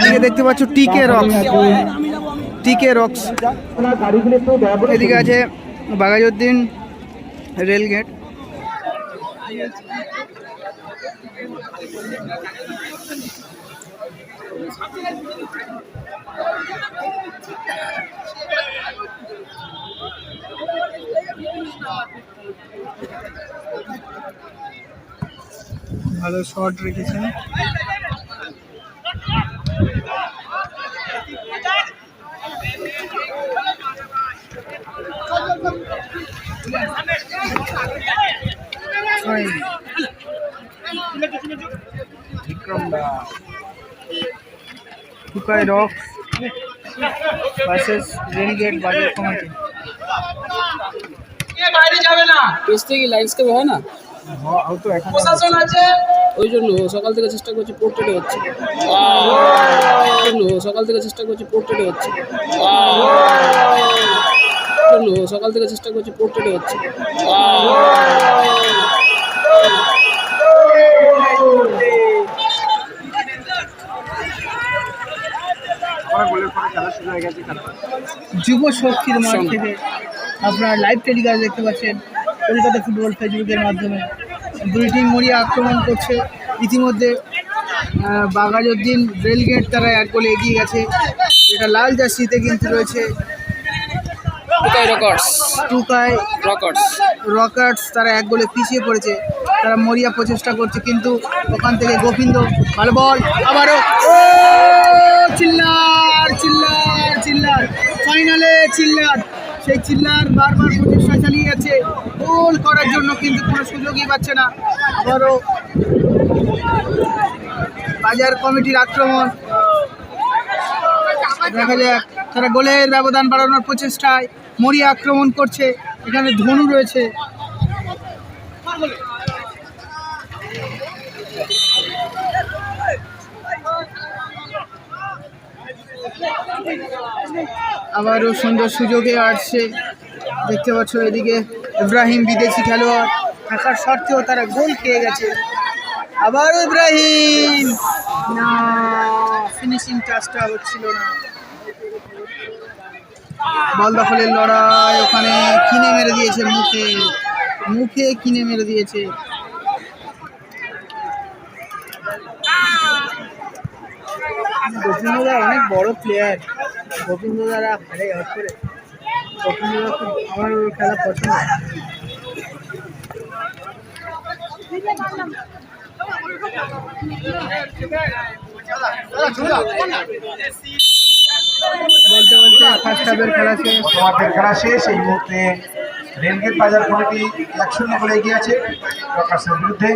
এদিকে দেখতে পাচ্ছ টিকে রক্স টিকে রক্স এদিকে আছে বাগাজউদ্দিন রেলগেট ভালো শর্ট রেখেছেন। Tukai rock versus rail gate Bazar committee বাইরে যাবে না? পেজ থেকে লাইন্স কেবে হয় না? প্রশাসন আছে? ওই জন্য সকাল থেকে চেষ্টা করছি পোর্ট্রেটে হচ্ছে। জন্য সকাল থেকে চেষ্টা করছি পোর্ট্রেটে হচ্ছে। জন্য সকাল থেকে চেষ্টা করছি পোর্ট্রেটে হচ্ছে। যুব শক্তির মাঠ থেকে আপনারা লাইভ টেলিকাস্ট দেখতে পাচ্ছেন কলকাতা ফুটবল ফেসবুকের মাধ্যমে। দুই টিম মরিয়া আক্রমণ করছে। ইতিমধ্যে আহ, বাঘাজউদ্দিন রেলগেট তারা এক গোলে এগিয়ে গেছে। যেটা লাল জার্সিতে কিন্তু রয়েছে। টুকায় রকার্স রকার্স তারা এক গোলে পিছিয়ে পড়েছে। তারা মরিয়া প্রচেষ্টা করছে কিন্তু ওখান থেকে গোবিন্দ ভালো বল আবারও। চিল্লার চিল্লার চিল্লার। ফাইনালে চিল্লার, সেই চিল্লার বারবার প্রচেষ্টা চালিয়ে যাচ্ছে গোল করার জন্য কিন্তু কোনো সুযোগই পাচ্ছে না। আবারও বাজার কমিটির আক্রমণ। দেখা যাক তারা গোলের ব্যবধান বাড়ানোর প্রচেষ্টায় মরিয়া আক্রমণ করছে। এখানে ধনু রয়েছে। আবারও সুন্দর সুযোগে আসছে। দেখতে পাচ্ছ এদিকে ইব্রাহিম বিদেশি খেলোয়াড়। থাকার সত্ত্বেও তারা গোল খেয়ে গেছে। আবারও ইব্রাহিম! না ফিনিশিং টাচটা হচ্ছিল না। বল দখলের লড়াই ওখানে কিনে মেরে দিয়েছে মুখে। মুখে কিনে মেরে দিয়েছে। গোবিন্দদা অনেক বড় প্লেয়ার গোবিন্দদারা হারে করে। গোবিন্দদা আমার খেলা পছন্দ। বলতে বলতে ফার্স্ট হাফের খেলা শেষ। তোমাদের খেলা শেষ। এই মুহূর্তে রেলগেট বাজার কমিটি এক শূন্য করে এগিয়ে আছে প্রকাশের বিরুদ্ধে।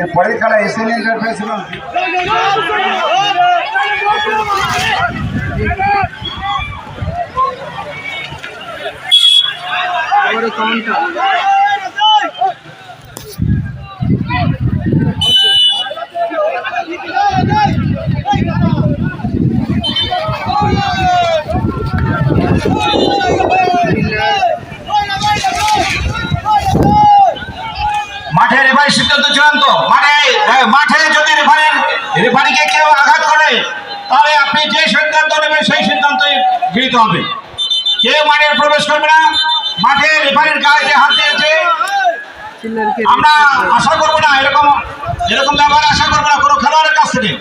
এর পরের খেলা এস এন আবারও কাউন্টার মাঠে রেফারি সিদ্ধান্ত চূড়ান্ত। মাঠে মাঠে রেফারিকে কেউ আঘাত করে তাহলে আপনি যে সিদ্ধান্ত নেবেন সেই সিদ্ধান্তই গৃহীত হবে কেউ মাঠে প্রবেশ করবে না মাঠে রেফারির গায়ে হাত দিয়েছে আমরা আশা করব না এরকম এরকম ব্যবহার আশা করব না কোনো খেলোয়াড়ের কাছ থেকে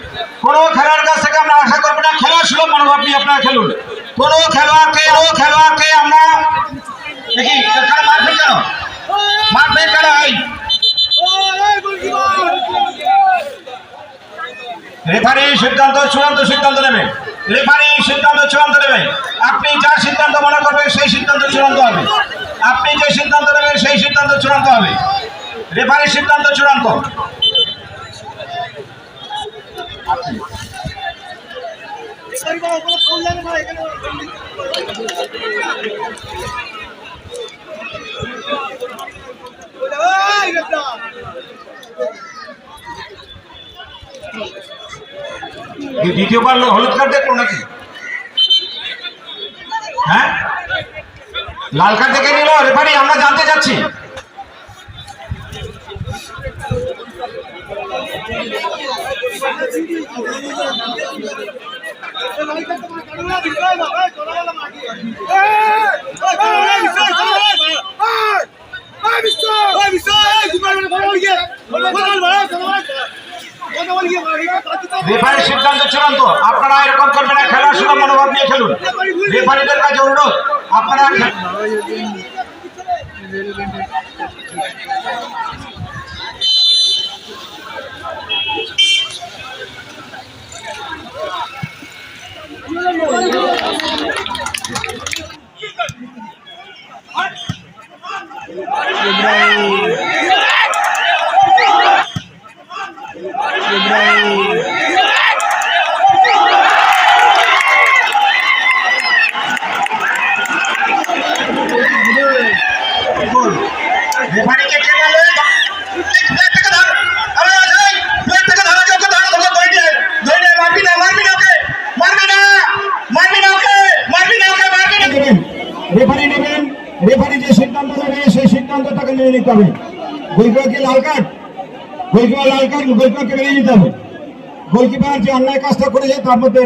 কোনো খেলোয়াড়ের কাছ থেকে আমরা আশা করব না খেলার সুলভ মনোভাব নিয়ে আপনারা খেলুন কোনো খেলোয়াড়কে কোনো খেলোয়াড়কে আমরা দেখি মারপিট কেন মারপিট কেন রেফারি সিদ্ধান্ত, চূড়ান্ত সিদ্ধান্ত নেবে। রেফারি সিদ্ধান্ত, চূড়ান্ত নেবে। আপনি যা সিদ্ধান্ত মনে করবেন, সেই সিদ্ধান্ত চূড়ান্ত হবে। আপনি যে সিদ্ধান্ত নেবেন, সেই সিদ্ধান্ত চূড়ান্ত হবে। রেফারি সিদ্ধান্ত চূড়ান্ত। দ্বি- দ্বিতীয়বার হলুদ কার্ড দেখল নাকি? হ্যাঁ? লাল কার্ড দেখে নিল রেফারি আমরা জানতে চাচ্ছি। রেফারির সিদ্ধান্ত চূড়ান্ত। আপনারা এরকম করবেন না খেলার মনোভাব নিয়ে খেলুন। রেফারিদের কাছে অনুরোধ আপনারা খে- গোল। রেফারিকে খেলালে প্লেট থেকে ধর আরে এই প্লেট থেকে ধরা কেউ ধর তোকে ধরে নিয়ে ধরে নিয়ে মারবি না মারবি না ওকে মারবি না মারবি না ওকে মারবি না ওকে মারবি না দেবেন রেফারি নেবেন রেফারি যে সিদ্ধান্ত নেবে, সেই সিদ্ধান্তটাকে মেনে নিতে হবে। গোলকিপারকে লাল কার্ড গোলকিপার লাল কার্ড গোলকিপারকে মেনে নিতে হবে। গোলকিপার যে অন্যায় কাজটা করেছে, তার মধ্যে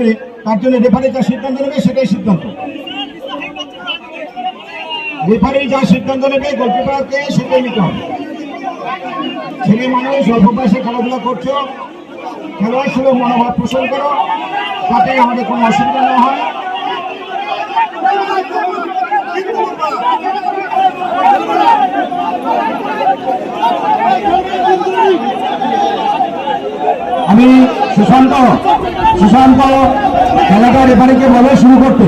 তার জন্য রেফারি যা সিদ্ধান্ত নেবে, সেটাই সিদ্ধান্ত। রেফারি যা সিদ্ধান্ত নেবে গোলকিপারকে সেটাই নিতে হবে। ছেলে মানুষ অল্প বয়সে খেলাধুলা করছ, খেলোয়াড় সুলভ মনোভাব পোষণ করো, তাতে আমাদের কোনো অসুবিধা না হয়। আমি সুশান্ত সুশান্ত খেলাটা রেফারিকে বলে শুরু করতে।